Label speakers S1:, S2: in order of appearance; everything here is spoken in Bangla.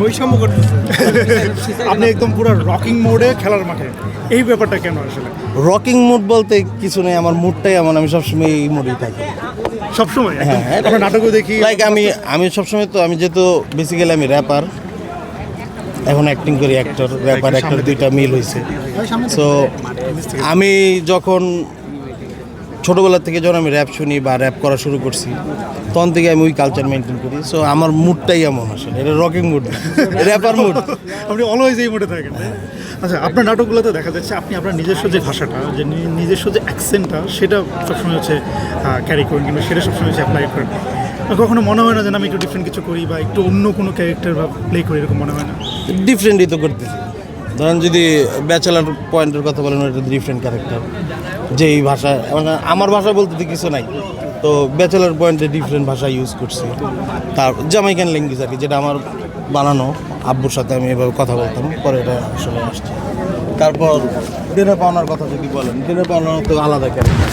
S1: বৈষম্য করতেছে। আপনি একদম পুরো রকিং মোডে খেলার মাঠে। এই ব্যাপারটা কেন আসলে?
S2: রকিং মুড বলতে কিছু নেই আমার মুডটাই এমন আমি সবসময় এই মুডেই থাকি।
S1: সবসময়?
S2: হ্যাঁ,
S1: হ্যাঁ। আমরা নাটকও দেখি?
S2: লাইক আমি আমি সবসময় তো আমি যেহেতু বেসিক্যালি আমি র্যাপার এখন অ্যাক্টিং করি অ্যাক্টর র্যাপার অ্যাক্টর দুইটা মিল হয়েছে সো আমি যখন ছোটোবেলা থেকে যখন আমি র্যাপ শুনি বা র্যাপ করা শুরু করছি তখন থেকে আমি ওই কালচার মেনটেন করি। সো আমার মুডটাই এমন আসলে। এটা রকিং মুড র্যাপার মুড
S1: আপনি অলওয়েজ এই মোডে থাকেন তাই? আচ্ছা আপনার নাটকগুলোতে দেখা যাচ্ছে আপনি আপনার নিজস্ব যে ভাষাটা যে নিজস্ব যে অ্যাকসেন্টটা সেটা সবসময় হচ্ছে ক্যারি করেন কিংবা সেটা সবসময় হচ্ছে অ্যাপ্লাই করেন। কখনো মনে হয় না যে আমি একটু ডিফারেন্ট কিছু করি বা একটু অন্য কোনো ক্যারেক্টার বা প্লে করি এরকম মনে হয় না?
S2: ডিফারেন্টই তো করতেছি। ধরেন যদি ব্যাচেলার পয়েন্টের কথা বলেন, ওটা ডিফারেন্ট ক্যারেক্টার যে এই ভাষা মানে আমার ভাষা বলতে তো কিছু নাই। তো ব্যাচেলার পয়েন্টে ডিফারেন্ট ভাষা ইউজ করছি। তার জামাইকান ল্যাঙ্গুয়েজ আর কি, যেটা আমার বানানো আব্বুর সাথে আমি এভাবে কথা বলতাম, পরে এটা আসলে আসছে। তারপর দিনে পাওনার কথা যদি বলেন দিনে পাওনার তো আলাদা ক্যারেক্টার